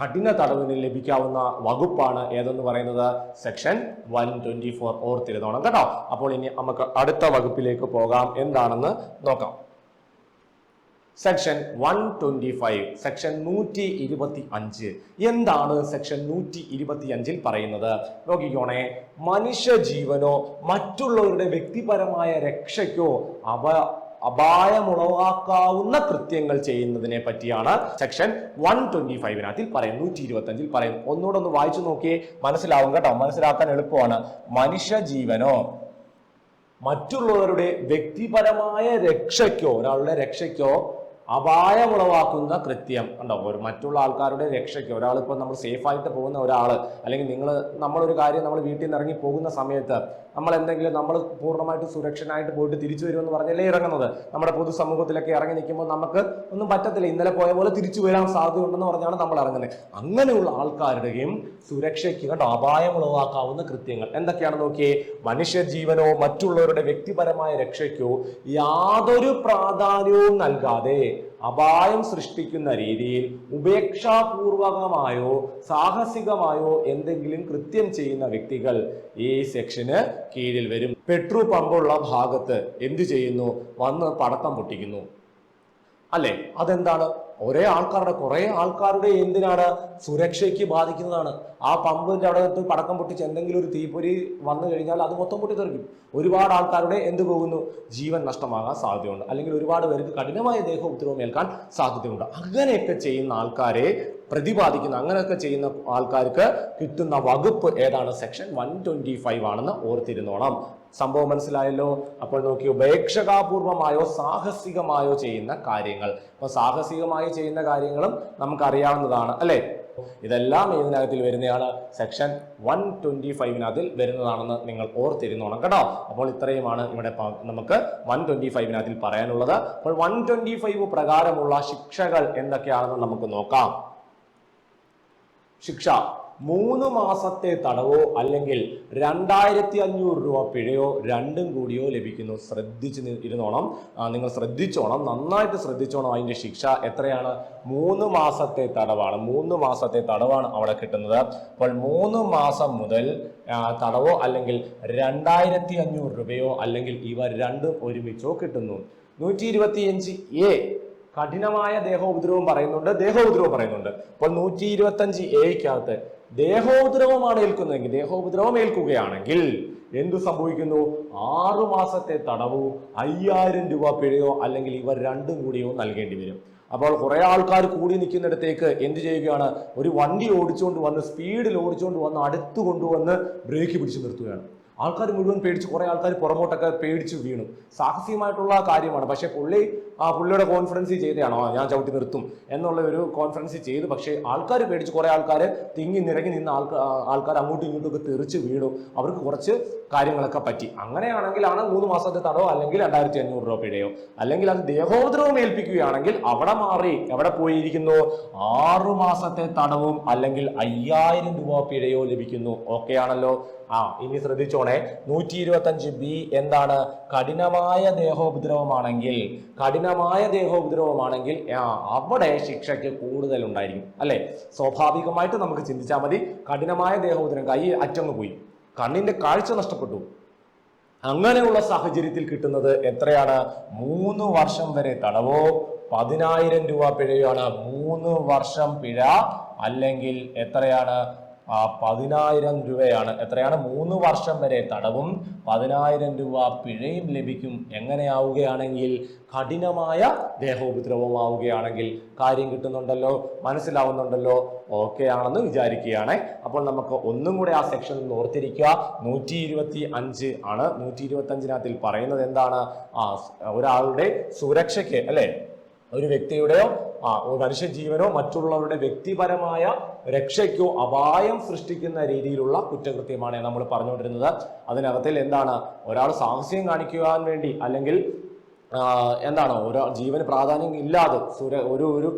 കഠിന തടവിന് ലഭിക്കാവുന്ന വകുപ്പാണ് ഏതെന്ന് പറയുന്നത്? സെക്ഷൻ വൺ ട്വന്റി ഫോർ ഓർത്തിരുന്നോണം കേട്ടോ. അപ്പോൾ ഇനി നമുക്ക് അടുത്ത വകുപ്പിലേക്ക് പോകാം. എന്താണെന്ന് നോക്കാം. Section one twenty five section നൂറ്റി ഇരുപത്തി അഞ്ച് എന്താണ് സെക്ഷൻ നൂറ്റി ഇരുപത്തി അഞ്ചിൽ പറയുന്നത്? നോക്കിക്കോണേ. മനുഷ്യ ജീവനോ മറ്റുള്ളവരുടെ വ്യക്തിപരമായ രക്ഷയ്ക്കോ അവ അപായമുളവാക്കാവുന്ന കൃത്യങ്ങൾ ചെയ്യുന്നതിനെ പറ്റിയാണ് സെക്ഷൻ വൺ ട്വന്റി ഫൈവിനകത്തിൽ പറയും നൂറ്റി ഇരുപത്തി അഞ്ചിൽ പറയും ഒന്നുകൂടെ ഒന്ന് വായിച്ചു നോക്കിയേ. മനസ്സിലാവും കേട്ടോ. മനസ്സിലാക്കാൻ എളുപ്പമാണ്. മനുഷ്യ ജീവനോ മറ്റുള്ളവരുടെ വ്യക്തിപരമായ രക്ഷയ്ക്കോ ഒരാളുടെ രക്ഷയ്ക്കോ അപായമുളവാക്കുന്ന കൃത്യം. ഉണ്ടോ ഒരു മറ്റുള്ള ആൾക്കാരുടെ രക്ഷയ്ക്ക് ഒരാളിപ്പോൾ നമ്മൾ സേഫ് ആയിട്ട് പോകുന്ന ഒരാൾ അല്ലെങ്കിൽ നിങ്ങൾ നമ്മളൊരു കാര്യം നമ്മൾ വീട്ടിൽ നിന്ന് ഇറങ്ങി പോകുന്ന സമയത്ത് നമ്മൾ എന്തെങ്കിലും നമ്മൾ പൂർണമായിട്ട് സുരക്ഷനായിട്ട് പോയിട്ട് തിരിച്ചു വരുമെന്ന് പറഞ്ഞല്ലേ ഇറങ്ങുന്നത്? നമ്മുടെ പൊതുസമൂഹത്തിലൊക്കെ ഇറങ്ങി നിൽക്കുമ്പോൾ നമുക്ക് ഒന്നും പറ്റത്തില്ല. ഇന്നലെ പോയ പോലെ തിരിച്ചു വരാൻ സാധ്യതയുണ്ടെന്ന് പറഞ്ഞാണ് നമ്മൾ ഇറങ്ങുന്നത്. അങ്ങനെയുള്ള ആൾക്കാരുടെയും സുരക്ഷയ്ക്ക് കേട്ടോ അപായമുളവാക്കാവുന്ന കൃത്യങ്ങൾ. എന്തൊക്കെയാണ് നോക്കിയേ? മനുഷ്യ ജീവനോ മറ്റുള്ളവരുടെ വ്യക്തിപരമായ രക്ഷയ്ക്കോ യാതൊരു പ്രാധാന്യവും നൽകാതെ അപായം സൃഷ്ടിക്കുന്ന രീതിയിൽ ഉപേക്ഷാപൂർവകമായോ സാഹസികമായോ എന്തെങ്കിലും കൃത്യം ചെയ്യുന്ന വ്യക്തികൾ ഈ സെക്ഷന് കീഴിൽ വരും. പെട്രോൾ പമ്പുള്ള ഭാഗത്ത് എന്തു ചെയ്യുന്നു? വന്ന് പടക്കം പൊട്ടിക്കുന്നു. അല്ലെ? അതെന്താണ്? ഒരേ ആൾക്കാരുടെ കുറെ ആൾക്കാരുടെ എന്തിനാണ് സുരക്ഷയ്ക്ക് ബാധിക്കുന്നതാണ്? ആ പമ്പിന്റെ അവിടെ നിന്ന് പടക്കം പൊട്ടിച്ച് എന്തെങ്കിലും ഒരു തീപ്പൊരി വന്നു കഴിഞ്ഞാൽ അത് മൊത്തം പൊട്ടിത്തെറിക്കും. ഒരുപാട് ആൾക്കാരുടെ എന്ത് പോകുന്നു? ജീവൻ നഷ്ടമാകാൻ സാധ്യതയുണ്ട്. അല്ലെങ്കിൽ ഒരുപാട് പേർക്ക് കഠിനമായ ദേഹ ഉപദ്രവം ഏൽക്കാൻ സാധ്യതയുണ്ട്. അങ്ങനെയൊക്കെ ചെയ്യുന്ന ആൾക്കാരെ പ്രതിപാദിക്കുന്ന. അങ്ങനെയൊക്കെ ചെയ്യുന്ന ആൾക്കാർക്ക് കിട്ടുന്ന വകുപ്പ് ഏതാണ്? സെക്ഷൻ വൺ ട്വന്റി ഫൈവ് ആണെന്ന് ഓർത്തിരുന്നോണം. സംഭവം മനസ്സിലായല്ലോ? അപ്പോൾ നോക്കി ഉപേക്ഷകാപൂർവമായോ സാഹസികമായോ ചെയ്യുന്ന കാര്യങ്ങൾ. അപ്പൊ സാഹസികമായി ചെയ്യുന്ന കാര്യങ്ങളും നമുക്കറിയാവുന്നതാണ് അല്ലേ? ഇതെല്ലാം ഇതിനകത്തിൽ വരുന്നതാണ്. സെക്ഷൻ വൺ ട്വന്റി ഫൈവിനകത്തിൽ വരുന്നതാണെന്ന് നിങ്ങൾ ഓർത്തിരുന്നോണം കേട്ടോ. അപ്പോൾ ഇത്രയുമാണ് ഇവിടെ നമുക്ക് വൺ ട്വന്റി ഫൈവിനകത്തിൽ പറയാനുള്ളത്. അപ്പോൾ വൺ ട്വന്റി ഫൈവ് പ്രകാരമുള്ള ശിക്ഷകൾ എന്തൊക്കെയാണെന്ന് നമുക്ക് നോക്കാം. ശിക്ഷ. മൂന്ന് മാസത്തെ തടവോ അല്ലെങ്കിൽ രണ്ടായിരത്തി അഞ്ഞൂറ് രൂപ പിഴയോ രണ്ടും കൂടിയോ ലഭിക്കുന്നു. ശ്രദ്ധിച്ച് ഇരുന്നോണം. നിങ്ങൾ ശ്രദ്ധിച്ചോണം. നന്നായിട്ട് ശ്രദ്ധിച്ചോണം അതിന്റെ ശിക്ഷ എത്രയാണ്? മൂന്ന് മാസത്തെ തടവാണ്. മൂന്ന് മാസത്തെ തടവാണ് അവിടെ കിട്ടുന്നത്. അപ്പോൾ മൂന്ന് മാസം മുതൽ തടവോ അല്ലെങ്കിൽ രണ്ടായിരത്തി അഞ്ഞൂറ് രൂപയോ അല്ലെങ്കിൽ ഇവ രണ്ടും ഒരുമിച്ചോ കിട്ടുന്നു. നൂറ്റി ഇരുപത്തിയഞ്ച് എ കഠിനമായ ദേഹോപദ്രവം പറയുന്നുണ്ട് ദേഹോപദ്രവം പറയുന്നുണ്ട്. അപ്പോൾ നൂറ്റി ഇരുപത്തി അഞ്ച് എയ്ക്കകത്ത് ദേഹോപദ്രവമാണ് ഏൽക്കുന്നതെങ്കിൽ ദേഹോപദ്രവം ഏൽക്കുകയാണെങ്കിൽ എന്തു സംഭവിക്കുന്നു? ആറു മാസത്തെ തടവോ അയ്യായിരം രൂപ പിഴയോ അല്ലെങ്കിൽ ഇവർ രണ്ടും കൂടിയോ നൽകേണ്ടി വരും. അപ്പോൾ കുറെ ആൾക്കാർ കൂടി നിൽക്കുന്നിടത്തേക്ക് എന്ത് ചെയ്യുകയാണ്? ഒരു വണ്ടി ഓടിച്ചുകൊണ്ട് വന്ന് സ്പീഡിൽ ഓടിച്ചുകൊണ്ട് വന്ന് അടുത്ത് കൊണ്ടുവന്ന് ബ്രേക്ക് പിടിച്ചു നിർത്തുകയാണ്. ആൾക്കാർ മുഴുവൻ പേടിച്ച് കുറെ ആൾക്കാർ പുറമോട്ടൊക്കെ പേടിച്ച് വീണു. സാഹസികമായിട്ടുള്ള കാര്യമാണ്. പക്ഷേ പുള്ളി ആ പുള്ളിയുടെ കോൺഫറൻസ് ചെയ്തതാണോ ഞാൻ ചവിട്ടി നിർത്തും എന്നുള്ള ഒരു കോൺഫറൻസ് ചെയ്ത്. പക്ഷേ ആൾക്കാർ പേടിച്ച്. കുറേ ആൾക്കാർ തിങ്ങി നിരങ്ങി നിന്ന് ആൾക്കാർ ആൾക്കാർ അങ്ങോട്ടും ഇങ്ങോട്ടും ഒക്കെ തെറിച്ച് വീണു. അവർക്ക് കുറച്ച് കാര്യങ്ങളൊക്കെ പറ്റി. അങ്ങനെയാണെങ്കിലാണ് മൂന്ന് മാസത്തെ തടവോ അല്ലെങ്കിൽ രണ്ടായിരത്തി അഞ്ഞൂറ് രൂപ പിഴയോ? അല്ലെങ്കിൽ അത് ദേഹോദ്രവം ഏൽപ്പിക്കുകയാണെങ്കിൽ അവിടെ മാറി എവിടെ പോയിരിക്കുന്നു? ആറു മാസത്തെ തടവും അല്ലെങ്കിൽ അയ്യായിരം രൂപ പിഴയോ ലഭിക്കുന്നു. ഓക്കെ ആണല്ലോ? ആ ഇനി ശ്രദ്ധിച്ചോണേ. നൂറ്റി ഇരുപത്തി അഞ്ച് ബി എന്താണ്? കഠിനമായ ദേഹോപദ്രവമാണെങ്കിൽ കഠിനമായ ദേഹോപദ്രവമാണെങ്കിൽ അവിടെ ശിക്ഷയ്ക്ക് കൂടുതൽ ഉണ്ടായിരിക്കും അല്ലെ? സ്വാഭാവികമായിട്ട് നമുക്ക് ചിന്തിച്ചാൽ മതി കഠിനമായ ദേഹോപദ്രവം കൈ അറ്റങ്ങ് പോയി കണ്ണിന്റെ കാഴ്ച നഷ്ടപ്പെട്ടു. അങ്ങനെയുള്ള സാഹചര്യത്തിൽ കിട്ടുന്നത് എത്രയാണ്? മൂന്ന് വർഷം വരെ തടവോ? പതിനായിരം രൂപ പിഴയാണ് മൂന്ന് വർഷം പിഴ അല്ലെങ്കിൽ എത്രയാണ്? പതിനായിരം രൂപയാണ്. എത്രയാണ്? മൂന്ന് വർഷം വരെ തടവും പതിനായിരം രൂപ പിഴയും ലഭിക്കും. എങ്ങനെയാവുകയാണെങ്കിൽ കഠിനമായ ദേഹോപദ്രവമാവുകയാണെങ്കിൽ കാര്യം കിട്ടുന്നുണ്ടല്ലോ മനസ്സിലാവുന്നുണ്ടല്ലോ ഓക്കെ ആണെന്ന് വിചാരിക്കുകയാണ്. അപ്പോൾ നമുക്ക് ഒന്നും കൂടെ ആ സെക്ഷൻ നിന്ന് ഓർത്തിരിക്കുക. നൂറ്റി ഇരുപത്തി അഞ്ച് ആണ്. നൂറ്റി ഇരുപത്തി അഞ്ചിനകത്തിൽ പറയുന്നത് എന്താണ്? ആ ഒരാളുടെ സുരക്ഷയ്ക്ക് അല്ലെ? ഒരു വ്യക്തിയുടെയോ ആ ഒരു മനുഷ്യജീവനോ മറ്റുള്ളവരുടെ വ്യക്തിപരമായ രക്ഷയ്ക്കോ അപായം സൃഷ്ടിക്കുന്ന രീതിയിലുള്ള കുറ്റകൃത്യമാണ് നമ്മൾ പറഞ്ഞുകൊണ്ടിരുന്നത്. അതിനകത്തിൽ എന്താണ്? ഒരാൾ സാഹസ്യം കാണിക്കുവാൻ വേണ്ടി അല്ലെങ്കിൽ എന്താണ്? ഒരു ജീവന് പ്രാധാന്യം ഇല്ലാതെ സുര ഒരു ഒരു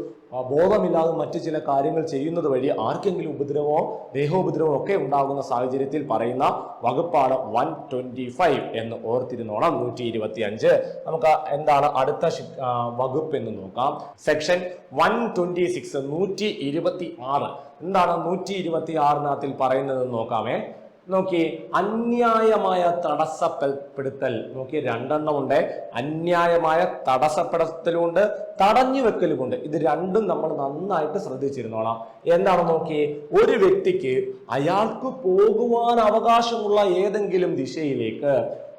ബോധമില്ലാതെ മറ്റു ചില കാര്യങ്ങൾ ചെയ്യുന്നത് വഴി ആർക്കെങ്കിലും ഉപദ്രവമോ ദേഹോപദ്രവമോ ഒക്കെ ഉണ്ടാകുന്ന സാഹചര്യത്തിൽ പറയുന്ന വകുപ്പാണ് വൺ ട്വന്റി ഫൈവ് എന്ന് ഓർത്തിരുന്നോണം നൂറ്റി ഇരുപത്തി അഞ്ച് നമുക്ക് എന്താണ് അടുത്ത വകുപ്പ് എന്ന് നോക്കാം. സെക്ഷൻ വൺ ട്വന്റി സിക്സ് നൂറ്റി ഇരുപത്തി ആറ് എന്താണ് നൂറ്റി ഇരുപത്തി ആറിനകത്തിൽ പറയുന്നത് നോക്കാമേ. നോക്കി അന്യായമായ തടസ്സപ്പെടുത്തൽ. നോക്കി രണ്ടെണ്ണം ഉണ്ട് അന്യായമായ തടസ്സപ്പെടുത്തലുമുണ്ട് തടഞ്ഞു വെക്കലുമുണ്ട് ഇത് രണ്ടും നമ്മൾ നന്നായിട്ട് ശ്രദ്ധിച്ചിരുന്നോളാം. എന്താണ് നോക്കി ഒരു വ്യക്തിക്ക് അയാൾക്ക് പോകുവാൻ അവകാശമുള്ള ഏതെങ്കിലും ദിശയിലേക്ക്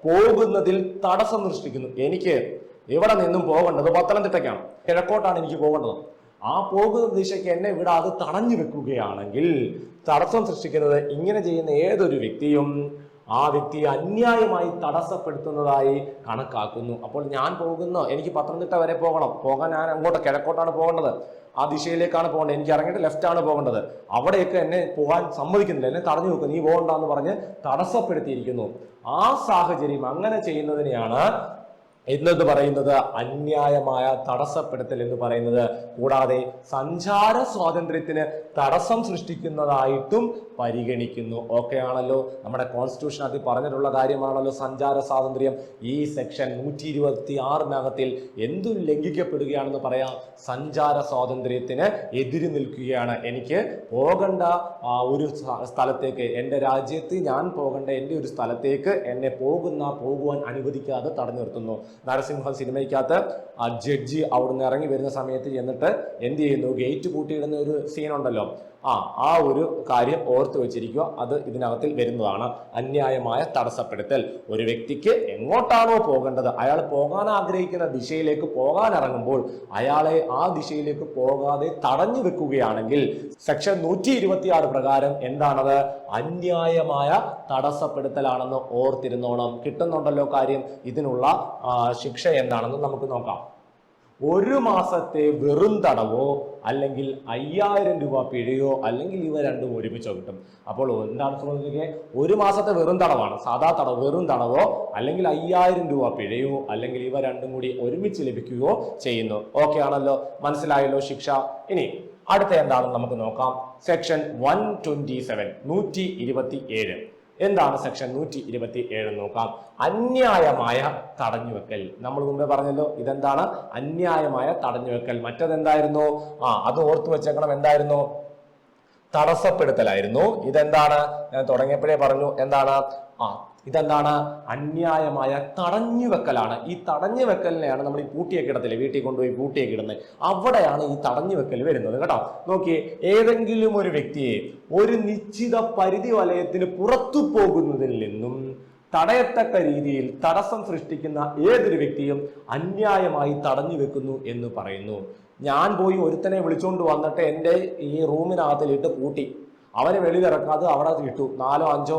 പോകുന്നതിൽ തടസ്സം സൃഷ്ടിക്കുന്നു. എനിക്ക് ഇവിടെ നിന്നും പോകേണ്ടത്? പത്തനംതിട്ടയ്ക്കാണ്. കിഴക്കോട്ടാണ് എനിക്ക് പോകേണ്ടത്. ആ പോകുന്ന ദിശയ്ക്ക് എന്നെ വിടാതെ തടഞ്ഞു വെക്കുകയാണെങ്കിൽ തടസ്സം സൃഷ്ടിക്കുന്നത് ഇങ്ങനെ ചെയ്യുന്ന ഏതൊരു വ്യക്തിയും ആ വ്യക്തിയെ അന്യായമായി തടസ്സപ്പെടുത്തുന്നതായി കണക്കാക്കുന്നു. അപ്പോൾ ഞാൻ പോകുന്ന. എനിക്ക് പത്തനംതിട്ട വരെ പോകണം. പോകാൻ ഞാൻ അങ്ങോട്ട് കിഴക്കോട്ടാണ് പോകേണ്ടത്. ആ ദിശയിലേക്കാണ് പോകേണ്ടത്. എനിക്ക് ഇറങ്ങിയിട്ട് ലെഫ്റ്റാണ് പോകേണ്ടത്. അവിടെയൊക്കെ എന്നെ പോകാൻ സമ്മതിക്കുന്നില്ല. എന്നെ തടഞ്ഞു വെക്കുന്നു. നീ പോകണ്ട എന്ന് പറഞ്ഞ് തടസ്സപ്പെടുത്തിയിരിക്കുന്നു. ആ സാഹചര്യം അങ്ങനെ ചെയ്യുന്നതിനെയാണ് എന്നത് പറയുന്നത് അന്യായമായ തടസ്സപ്പെടുത്തൽ എന്ന് പറയുന്നത്. കൂടാതെ സഞ്ചാര സ്വാതന്ത്ര്യത്തിന് തടസ്സം സൃഷ്ടിക്കുന്നതായിട്ടും പരിഗണിക്കുന്നു. ഓക്കെ ആണല്ലോ. നമ്മുടെ കോൺസ്റ്റിറ്റ്യൂഷൻ അതിൽ പറഞ്ഞിട്ടുള്ള കാര്യമാണല്ലോ സഞ്ചാര സ്വാതന്ത്ര്യം. ഈ സെക്ഷൻ നൂറ്റി ഇരുപത്തി ആറിനകത്തിൽ എന്തും ലംഘിക്കപ്പെടുകയാണെന്ന് പറയാം. സഞ്ചാര സ്വാതന്ത്ര്യത്തിന് എതിര് നിൽക്കുകയാണ്. എനിക്ക് പോകേണ്ട ഒരു സ്ഥ- സ്ഥലത്തേക്ക് എന്റെ രാജ്യത്ത് ഞാൻ പോകേണ്ട എന്റെ ഒരു സ്ഥലത്തേക്ക് എന്നെ പോകുന്ന പോകുവാൻ അനുവദിക്കാതെ തടഞ്ഞു നിർത്തുന്നു. നരസിംഹം സിനിമയ്ക്കകത്ത് ആ ജഡ്ജി അവിടുന്ന് ഇറങ്ങി വരുന്ന സമയത്ത് ചെന്നിട്ട് എന്ത് ചെയ്യുന്നു? ഗേറ്റ് പൂട്ടിയിടുന്ന ഒരു സീനുണ്ടല്ലോ ആ ആ ഒരു കാര്യം ഓർത്തു വെച്ചിരിക്കുക. അത് ഇതിനകത്തിൽ വരുന്നതാണ്. അന്യായമായ തടസ്സപ്പെടുത്തൽ. ഒരു വ്യക്തിക്ക് എങ്ങോട്ടാണോ പോകേണ്ടത് അയാൾ പോകാൻ ആഗ്രഹിക്കുന്ന ദിശയിലേക്ക് പോകാൻ ഇറങ്ങുമ്പോൾ അയാളെ ആ ദിശയിലേക്ക് പോകാതെ തടഞ്ഞു വെക്കുകയാണെങ്കിൽ സെക്ഷൻ നൂറ്റി ഇരുപത്തിയാറ് പ്രകാരം എന്താണത്? അന്യായമായ തടസ്സപ്പെടുത്തലാണെന്ന് ഓർത്തിരുന്നോണം. കിട്ടുന്നുണ്ടല്ലോ കാര്യം. ഇതിനുള്ള ശിക്ഷ എന്താണെന്ന് നമുക്ക് നോക്കാം. ഒരു മാസത്തെ വെറും തടവോ അല്ലെങ്കിൽ അയ്യായിരം രൂപ പിഴയോ അല്ലെങ്കിൽ ഇവ രണ്ടും ഒരുമിച്ചോ കിട്ടും. അപ്പോൾ എന്താണ് ശ്രദ്ധിക്കുക ഒരു മാസത്തെ വെറും തടവാണ്. സാധാ തടവ് വെറും തടവോ അല്ലെങ്കിൽ അയ്യായിരം രൂപ പിഴയോ അല്ലെങ്കിൽ ഇവ രണ്ടും കൂടി ഒരുമിച്ച് ലഭിക്കുകയോ ചെയ്യുന്നു. ഓക്കെ ആണല്ലോ? മനസ്സിലായല്ലോ ശിക്ഷ? ഇനി അടുത്ത എന്താണെന്ന് നമുക്ക് നോക്കാം. സെക്ഷൻ വൺ ട്വന്റി സെവൻ നൂറ്റി ഇരുപത്തി ഏഴ് എന്താണ് സെക്ഷൻ നൂറ്റി ഇരുപത്തി ഏഴ് നോക്കാം. അന്യായമായ തടഞ്ഞുവെക്കൽ. നമ്മൾ മുമ്പേ പറഞ്ഞല്ലോ ഇതെന്താണ്? അന്യായമായ തടഞ്ഞുവെക്കൽ. മറ്റതെന്തായിരുന്നു? ആ അത് ഓർത്തു വെച്ചേക്കണം. എന്തായിരുന്നു? തടസ്സപ്പെടുത്തലായിരുന്നു. ഇതെന്താണ്? ഞാൻ തുടങ്ങിയപ്പോഴേ പറഞ്ഞു എന്താണ്? ആ ഇതെന്താണ്? അന്യായമായ തടഞ്ഞു വെക്കലാണ് ഈ തടഞ്ഞു വെക്കലിനെയാണ് നമ്മൾ ഈ പൂട്ടിയൊക്കെ ഇടത്തില്ലേ? വീട്ടിൽ കൊണ്ടുപോയി പൂട്ടിയൊക്കെ ഇടുന്നത്. അവിടെയാണ് ഈ തടഞ്ഞു വെക്കൽ വരുന്നത് കേട്ടോ. നോക്കിയേ ഏതെങ്കിലും ഒരു വ്യക്തിയെ ഒരു നിശ്ചിത പരിധി വലയത്തിന് പുറത്തു പോകുന്നതിൽ നിന്നും തടയത്തക്ക രീതിയിൽ തടസ്സം സൃഷ്ടിക്കുന്ന ഏതൊരു വ്യക്തിയും അന്യായമായി തടഞ്ഞു വെക്കുന്നു എന്ന് പറയുന്നു. ഞാൻ പോയി ഒരുത്തനെ വിളിച്ചുകൊണ്ട് വന്നിട്ട് എന്റെ ഈ റൂമിനകത്തിലിട്ട് പൂട്ടി. അവനെ വെളിയിലിറക്കാതെ അവിടെ ഇട്ടു. നാലോ അഞ്ചോ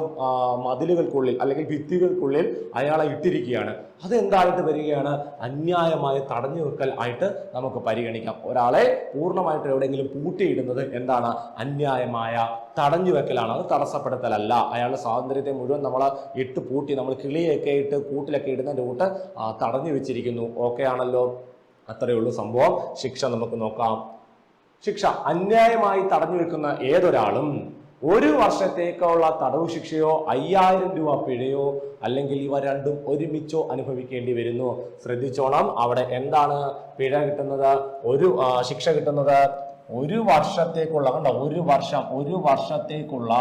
മതിലുകൾക്കുള്ളിൽ അല്ലെങ്കിൽ ഭിത്തികൾക്കുള്ളിൽ അയാളെ ഇട്ടിരിക്കുകയാണ്. അതെന്തായിട്ട് വരികയാണ്? അന്യായമായ തടഞ്ഞു വെക്കൽ ആയിട്ട് നമുക്ക് പരിഗണിക്കാം. ഒരാളെ പൂർണമായിട്ട് എവിടെയെങ്കിലും പൂട്ടിയിടുന്നത് എന്താണ്? അന്യായമായ തടഞ്ഞു വെക്കലാണ് അത് തടസ്സപ്പെടുത്തലല്ല. അയാളുടെ സ്വാതന്ത്ര്യത്തെ മുഴുവൻ നമ്മൾ ഇട്ട് പൂട്ടി നമ്മൾ കിളിയൊക്കെ ഇട്ട് കൂട്ടിലൊക്കെ ഇടുന്ന രൂട്ട് തടഞ്ഞു വെച്ചിരിക്കുന്നു ഓക്കെ ആണല്ലോ? അത്രയേ ഉള്ളൂ സംഭവം. ശിക്ഷ നമുക്ക് നോക്കാം. ശിക്ഷ അന്യായമായി തടഞ്ഞു വെക്കുന്ന ഏതൊരാളും ഒരു വർഷത്തേക്കുള്ള തടവ് ശിക്ഷയോ അയ്യായിരം രൂപ പിഴയോ അല്ലെങ്കിൽ ഇവ രണ്ടും ഒരുമിച്ചോ അനുഭവിക്കേണ്ടി വരുന്നു. ശ്രദ്ധിച്ചോണം. അവിടെ എന്താണ് പിഴ കിട്ടുന്നത്? ഒരു ശിക്ഷ കിട്ടുന്നത് ഒരു വർഷത്തേക്കുള്ള കണ്ടോ? ഒരു വർഷം ഒരു വർഷത്തേക്കുള്ള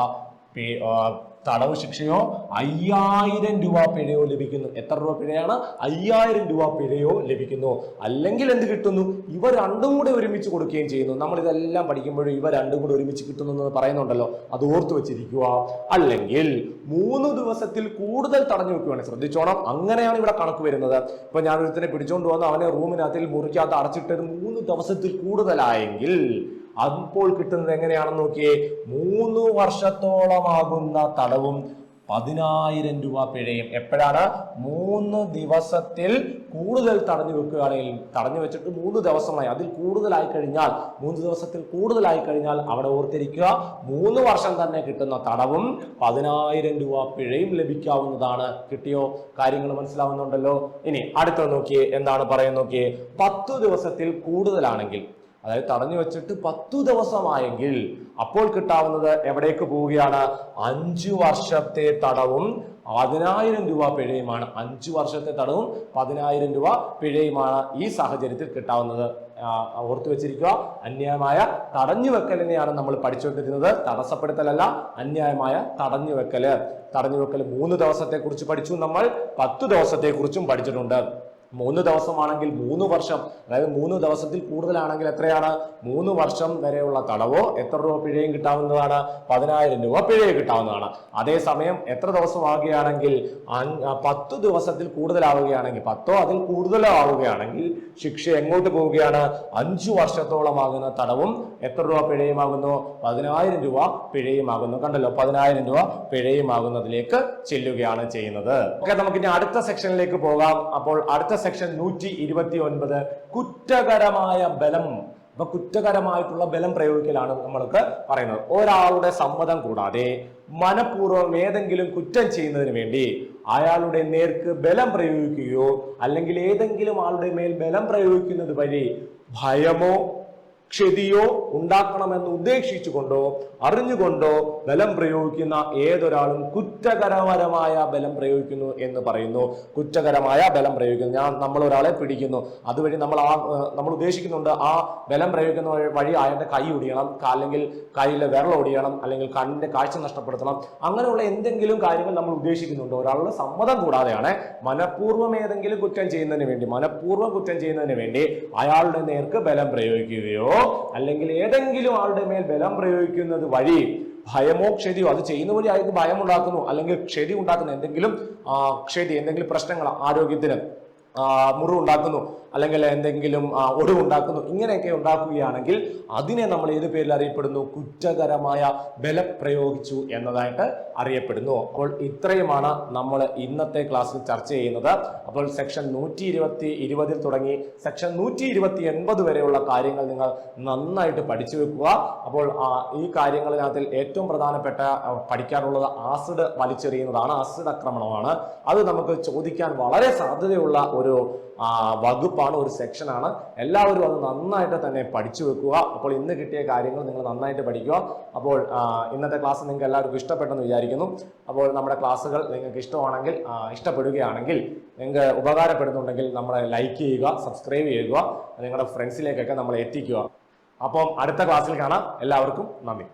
തടവ് ശിക്ഷയോ അയ്യായിരം രൂപ പിഴയോ ലഭിക്കുന്നു. എത്ര രൂപ പിഴയാണ്? അയ്യായിരം രൂപ പിഴയോ ലഭിക്കുന്നു. അല്ലെങ്കിൽ എന്ത് കിട്ടുന്നു? ഇവ രണ്ടും കൂടെ ഒരുമിച്ച് കൊടുക്കുകയും ചെയ്യുന്നു. നമ്മൾ ഇതെല്ലാം പഠിക്കുമ്പോഴും ഇവ രണ്ടും കൂടെ ഒരുമിച്ച് കിട്ടുന്നു എന്ന് പറയുന്നുണ്ടല്ലോ. അത് ഓർത്തു വെച്ചിരിക്കുക. അല്ലെങ്കിൽ മൂന്ന് ദിവസത്തിൽ കൂടുതൽ തടഞ്ഞു വെക്കുകയാണ് ശ്രദ്ധിച്ചോണം. അങ്ങനെയാണ് ഇവിടെ കണക്ക് വരുന്നത്. ഇപ്പൊ ഞാൻ ഒരുത്തിനെ പിടിച്ചോണ്ട് വന്ന് അവനെ റൂമിനകത്തിൽ മുറിക്കകത്ത് അടച്ചിട്ടത് മൂന്ന് ദിവസത്തിൽ കൂടുതലായെങ്കിൽ അപ്പോൾ കിട്ടുന്നത് എങ്ങനെയാണെന്ന് നോക്കിയേ മൂന്ന് വർഷത്തോളമാകുന്ന തടവും പതിനായിരം രൂപ പിഴയും. എപ്പോഴാണ്? മൂന്ന് ദിവസത്തിൽ കൂടുതൽ തടഞ്ഞു വെക്കുകയാണെങ്കിൽ തടഞ്ഞു വെച്ചിട്ട് മൂന്ന് ദിവസമായി. അതിൽ കൂടുതലായി കഴിഞ്ഞാൽ മൂന്ന് ദിവസത്തിൽ കൂടുതലായി കഴിഞ്ഞാൽ അവിടെ ഓർത്തിരിക്കുക മൂന്ന് വർഷം തന്നെ കിട്ടുന്ന തടവും പതിനായിരം രൂപ പിഴയും ലഭിക്കാവുന്നതാണ്. കിട്ടിയോ? കാര്യങ്ങൾ മനസ്സിലാവുന്നുണ്ടല്ലോ? ഇനി അടുത്ത നോക്കിയേ എന്താണ് പറയുന്നത് നോക്കിയേ പത്തു ദിവസത്തിൽ കൂടുതലാണെങ്കിൽ. അതായത് തടഞ്ഞു വെച്ചിട്ട് പത്തു ദിവസമായെങ്കിൽ അപ്പോൾ കിട്ടാവുന്നത് എവിടേക്ക് പോവുകയാണ്? അഞ്ചു വർഷത്തെ തടവും പതിനായിരം രൂപ പിഴയുമാണ്. അഞ്ചു വർഷത്തെ തടവും പതിനായിരം രൂപ പിഴയുമാണ് ഈ സാഹചര്യത്തിൽ കിട്ടാവുന്നത്. ഓർത്തു വെച്ചിരിക്കുക അന്യായമായ തടഞ്ഞു വെക്കലിനെയാണ് നമ്മൾ പഠിച്ചുകൊണ്ടിരുന്നത്. തടസ്സപ്പെടുത്തലല്ല അന്യായമായ തടഞ്ഞു വെക്കൽ. തടഞ്ഞു വെക്കൽ മൂന്ന് ദിവസത്തെ കുറിച്ച് പഠിച്ചു. നമ്മൾ പത്തു ദിവസത്തെ കുറിച്ചും പഠിച്ചിട്ടുണ്ട്. മൂന്ന് ദിവസമാണെങ്കിൽ മൂന്ന് വർഷം. അതായത് മൂന്ന് ദിവസത്തിൽ കൂടുതലാണെങ്കിൽ എത്രയാണ്? മൂന്ന് വർഷം വരെയുള്ള തടവോ എത്ര രൂപ പിഴയും കിട്ടാവുന്നതാണ്? പതിനായിരം രൂപ പിഴയും കിട്ടാവുന്നതാണ്. അതേസമയം എത്ര ദിവസം ആകുകയാണെങ്കിൽ പത്ത് ദിവസത്തിൽ കൂടുതലാവുകയാണെങ്കിൽ പത്തോ അതിൽ കൂടുതലോ ആവുകയാണെങ്കിൽ ശിക്ഷ എങ്ങോട്ട് പോവുകയാണ്? അഞ്ചു വർഷത്തോളം വർഷത്തോളമാകുന്ന തടവും എത്ര രൂപ പിഴയുമാകുന്നു? പതിനായിരം രൂപ പിഴയുമാകുന്നു. കണ്ടല്ലോ പതിനായിരം രൂപ പിഴയുമാകുന്നതിലേക്ക് ചെല്ലുകയാണ് ചെയ്യുന്നത്. ഓക്കെ നമുക്ക് ഇനി അടുത്ത സെക്ഷനിലേക്ക് പോകാം. അപ്പോൾ അടുത്ത സെക്ഷൻ നൂറ്റി ഇരുപത്തി ഒൻപത് കുറ്റകരമായ ബലം. അപ്പൊ കുറ്റകരമായിട്ടുള്ള ബലം പ്രയോഗിക്കലാണ് നമ്മൾക്ക് പറയുന്നത്. ഒരാളുടെ സമ്മതം കൂടാതെ മനഃപൂർവം ഏതെങ്കിലും കുറ്റം ചെയ്യുന്നതിന് വേണ്ടി അയാളുടെ നേർക്ക് ബലം പ്രയോഗിക്കുകയോ അല്ലെങ്കിൽ ഏതെങ്കിലും ആളുടെ മേൽ ബലം പ്രയോഗിക്കുന്നത് വഴി ഭയമോ ക്ഷതിയോ ഉണ്ടാക്കണമെന്ന് ഉദ്ദേശിച്ചുകൊണ്ടോ അറിഞ്ഞുകൊണ്ടോ ബലം പ്രയോഗിക്കുന്ന ഏതൊരാളും കുറ്റകരപരമായ ബലം പ്രയോഗിക്കുന്നു എന്ന് പറയുന്നു. കുറ്റകരമായ ബലം പ്രയോഗിക്കുന്നു. ഞാൻ നമ്മൾ ഒരാളെ പിടിക്കുന്നു. അതുവഴി നമ്മൾ ആ നമ്മൾ ഉദ്ദേശിക്കുന്നുണ്ട് ആ ബലം പ്രയോഗിക്കുന്ന വഴി- അയാളുടെ കൈ ഒടിയണം അല്ലെങ്കിൽ കയ്യിലെ വിരൽ ഒടിയണം അല്ലെങ്കിൽ കണ്ണിന്റെ കാഴ്ച നഷ്ടപ്പെടുത്തണം. അങ്ങനെയുള്ള എന്തെങ്കിലും കാര്യങ്ങൾ നമ്മൾ ഉദ്ദേശിക്കുന്നുണ്ട്. ഒരാളുടെ സമ്മതം കൂടാതെയാണ് മനഃപൂർവം ഏതെങ്കിലും കുറ്റം ചെയ്യുന്നതിന് വേണ്ടി മനഃപൂർവം കുറ്റം ചെയ്യുന്നതിന് വേണ്ടി അയാളുടെ നേർക്ക് ബലം പ്രയോഗിക്കുകയോ അല്ലെങ്കിൽ ഏതെങ്കിലും ആളുടെ മേൽ ബലം പ്രയോഗിക്കുന്നത് വഴി ഭയമോ ക്ഷതിയോ അത് ചെയ്യുന്ന വഴി അയാൾക്ക് ഭയം ഉണ്ടാക്കുന്നു അല്ലെങ്കിൽ ക്ഷതി ഉണ്ടാക്കുന്ന എന്തെങ്കിലും ക്ഷതി എന്തെങ്കിലും പ്രശ്നങ്ങൾ ആരോഗ്യത്തിന് മുറിവുണ്ടാക്കുന്നു അല്ലെങ്കിൽ എന്തെങ്കിലും ഒടിവുണ്ടാക്കുന്നു ഇങ്ങനെയൊക്കെ ഉണ്ടാക്കുകയാണെങ്കിൽ അതിനെ നമ്മൾ ഏത് പേരിൽ അറിയപ്പെടുന്നു? കുറ്റകരമായ ബലം പ്രയോഗിച്ചു എന്നതായിട്ട് അറിയപ്പെടുന്നു. അപ്പോൾ ഇത്രയുമാണ് നമ്മൾ ഇന്നത്തെ ക്ലാസ്സിൽ ചർച്ച ചെയ്യുന്നത്. അപ്പോൾ സെക്ഷൻ നൂറ്റി ഇരുപത്തി ഇരുപതിൽ തുടങ്ങി സെക്ഷൻ നൂറ്റി ഇരുപത്തി എൺപത് വരെയുള്ള കാര്യങ്ങൾ നിങ്ങൾ നന്നായിട്ട് പഠിച്ചു വെക്കുക. അപ്പോൾ ഈ കാര്യങ്ങളിനകത്തിൽ ഏറ്റവും പ്രധാനപ്പെട്ട പഠിക്കാനുള്ളത് ആസിഡ് വലിച്ചെറിയുന്നതാണ് ആസിഡ് ആക്രമണമാണ്. അത് നമുക്ക് ചോദിക്കാൻ വളരെ സാധ്യതയുള്ള ഒരു വകുപ്പാണ് ഒരു സെക്ഷനാണ്. എല്ലാവരും അത് നന്നായിട്ട് തന്നെ പഠിച്ചു വെക്കുക. അപ്പോൾ ഇന്ന് കിട്ടിയ കാര്യങ്ങൾ നിങ്ങൾ നന്നായിട്ട് പഠിക്കുക. അപ്പോൾ ഇന്നത്തെ ക്ലാസ് നിങ്ങൾക്ക് എല്ലാവർക്കും ഇഷ്ടപ്പെട്ടെന്ന് വിചാരിക്കുന്നു. അപ്പോൾ നമ്മുടെ ക്ലാസ്സുകൾ നിങ്ങൾക്ക് ഇഷ്ടമാണെങ്കിൽ ഇഷ്ടപ്പെടുകയാണെങ്കിൽ നിങ്ങൾക്ക് ഉപകാരപ്പെടുന്നുണ്ടെങ്കിൽ നമ്മളെ ലൈക്ക് ചെയ്യുക സബ്സ്ക്രൈബ് ചെയ്യുക നിങ്ങളുടെ ഫ്രണ്ട്സിലേക്കൊക്കെ നമ്മൾ എത്തിക്കുക. അപ്പം അടുത്ത ക്ലാസ്സിൽ കാണാം. എല്ലാവർക്കും നന്ദി.